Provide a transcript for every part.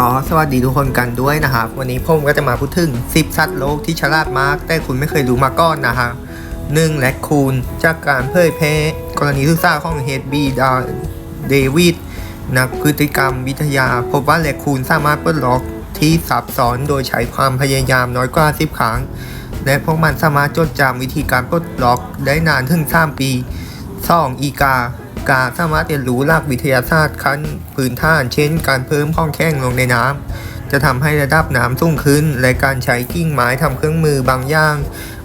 ก็สวัสดีทุกคนกันด้วยนะครับ วันนี้ผมก็จะมาพูดถึง 10 สัตว์โลกที่ฉลาดมาก แต่คุณไม่เคยรู้มาก่อนนะฮะหนึ่งและคูนจากการเผยแพร่กรณีศึกษาของเฮดบีดาเดวิดนักพฤติกรรมวิทยา พบว่าแลคคูนสามารถปลดล็อกที่ซับซ้อนโดยใช้ความพยายามน้อยกว่า 10 ครั้ง และพวกมันสามารถจดจำวิธีการปลดล็อกได้นานถึง 3 ปี 2. อีกา กาสามารถเรียนรู้หลักวิทยาศาสตร์ขั้นพื้นฐาน เช่น การเพิ่มข้องแข้งลงในน้ำจะทำให้ระดับน้ำสูงขึ้น และการใช้กิ่งไม้ทำเครื่องมือบางอย่าง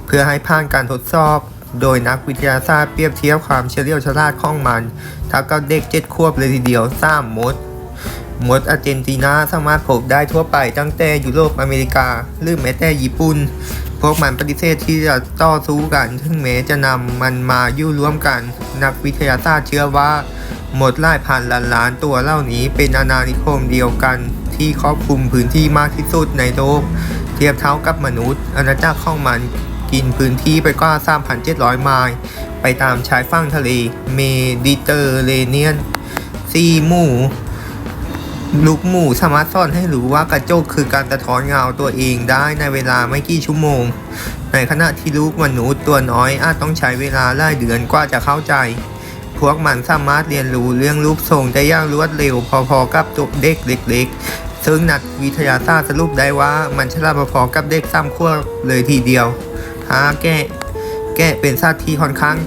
เพื่อให้ผ่านการทดสอบ โดยนักวิทยาศาสตร์เปรียบเทียบความเฉลียวฉลาดของมันถ้ากับเด็กเจ็ดขวบเลยทีเดียวสามมด มดอาร์เจนตินาสามารถพบได้ทั่วไปตั้งแต่ยุโรปอเมริกา หรือแม้แต่ญี่ปุ่น พวกมันปฏิเสธที่จะต่อสู้กัน ถึงแม้จะนำมันมาอยู่ร่วมกัน นักวิทยาศาสตร์เชื่อว่า หมดหลายพันล้านล้านตัวเหล่านี้เป็นอาณานิคมเดียวกัน ที่ครอบคลุมพื้นที่มากที่สุดในโลก เทียบเท่ากับมนุษย์ อาณาจักรของมันกินพื้นที่ไปกว่า 3,700 ไมล์ไปตามชายฝั่งทะเลเมดิเตอร์เรเนียนซีหมู่ ลูกหมูสามารถสอนให้รู้ว่ากระจกคือการสะท้อนเงาตัวเองได้ในเวลาไม่กี่ชั่วโมง ในขณะที่ลูกมนุษย์ตัวน้อยอาจต้องใช้เวลาหลายเดือนกว่าจะเข้าใจ พวกมันสามารถเรียนรู้เรื่องรูปทรงได้อย่างรวดเร็ว พอๆกับตัวเด็กเล็กๆ ซึ่งนักวิทยาศาสตร์สรุปได้ว่ามันฉลาดพอๆกับเด็กสามขวบเลยทีเดียวหาแกะแกะเป็นสัตว์ที่ค่อนข้าง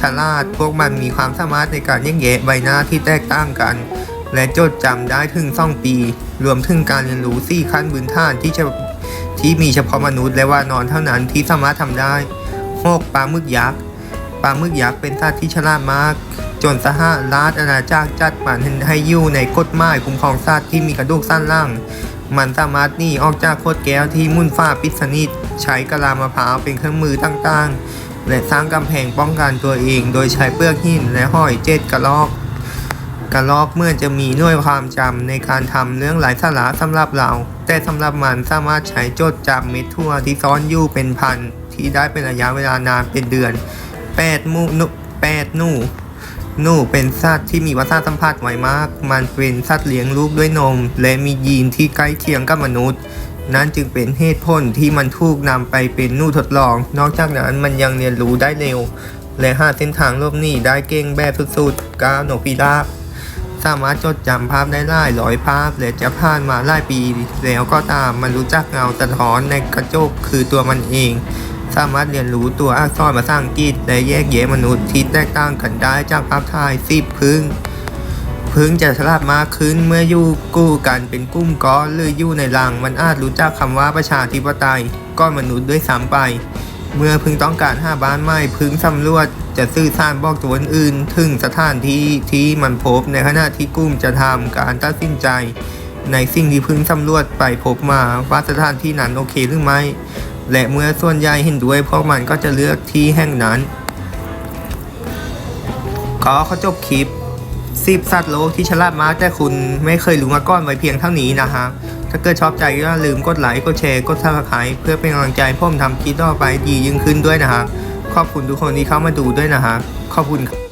ฉลาด พวกมันมีความสามารถในการแยกแยะใบหน้าที่แตกต่างกัน และจดจำได้ถึงสองปี รวมถึงการเรียนรู้สี่ขั้นพื้นฐานที่จะที่มีเฉพาะมนุษย์และว่านอนเท่านั้นที่สามารถทำได้หกปลาหมึกยักษ์ปลาหมึกยักษ์เป็นสัตว์ที่ฉลาดมาก จนสหราชอาณาจักรจัดมันให้อยู่ในกฎหมายคุ้มครองสัตว์ที่มีกระดูกสั้นล่าง มันสามารถหนีออกจากโคตรแก้วที่มุ่นฝ้าปิดสนิทใช้กะลามะพร้าวเป็นเครื่องมือต่างๆ และสร้างกำแพงป้องกันตัวเอง โดยใช้เปลือกหินและห้อยเจ็ดกระลอก กระลอกเมื่อจะมีหน่วยความจำในการทำเรื่องหลายสาระสำหรับเรา แต่สำหรับมันสามารถใช้จดจำเม็ดทั่วที่ซ่อนอยู่เป็นพัน ที่ได้เป็นระยะเวลานานเป็นเดือน8มูนุ8หนูหนูเป็นสัตว์ที่มีวัฒนสัมผัสไวมาก มันเป็นสัตว์เลี้ยงลูกด้วยนม และมียีนที่ใกล้เคียงกับมนุษย์ นั่นจึงเป็นเหตุผลที่มันถูกนำไปเป็นนูทดลอง นอกจากนั้นมันยังเรียนรู้ได้เร็ว และหาเส้นทางลบหนีได้เก่งแบบสุดๆ กาโนกพิราบ สามารถจดจำภาพได้หลายร้อยภาพและจะผ่านมาหลายปีแล้วก็ตามมันรู้จักเงาสะท้อนในกระจกคือตัวมันเอง สามารถเรียนรู้ตัวอักษรภาษาอังกฤษและแยกแยะมนุษย์ที่แตกต่างกันได้จากภาพถ่ายสิบพึ่งพึ่งจะฉลาดมากขึ้นเมื่ออยู่กู้กันเป็นกลุ่มก้อนหรืออยู่ในรังมันอาจรู้จักคำว่าประชาธิปไตยก้อนมนุษย์ด้วยซ้ำไป เมื่อพึ่งต้องการหาบ้านใหม่พึ่งสำรวจจะสื่อสารบอกตัวอื่น ถึงสถานที่ที่มันพบในขณะที่กลุ่มจะทำการตัดสินใจ ในสิ่งที่พึ่งสำรวจไปพบมาว่าสถานที่นั้นโอเคหรือไม่ และเมื่อส่วนใหญ่เห็นด้วยพวกมันก็จะเลือกที่แห่งนั้นก็เขาจบคลิปสิบสัตว์โลกที่ฉลาดมากแต่คุณไม่เคยรู้มาก่อนไว้เพียงเท่านี้นะฮะ ถ้าเกิดชอบใจก็อย่าลืมกดไลค์กดแชร์กดซับสไครต์เพื่อเป็นกำลังใจพ่อผมทำคลิปต่อไปดียิ่งขึ้นด้วยนะฮะขอบคุณทุกคนที่เข้ามาดูด้วยนะฮะขอบคุณครับ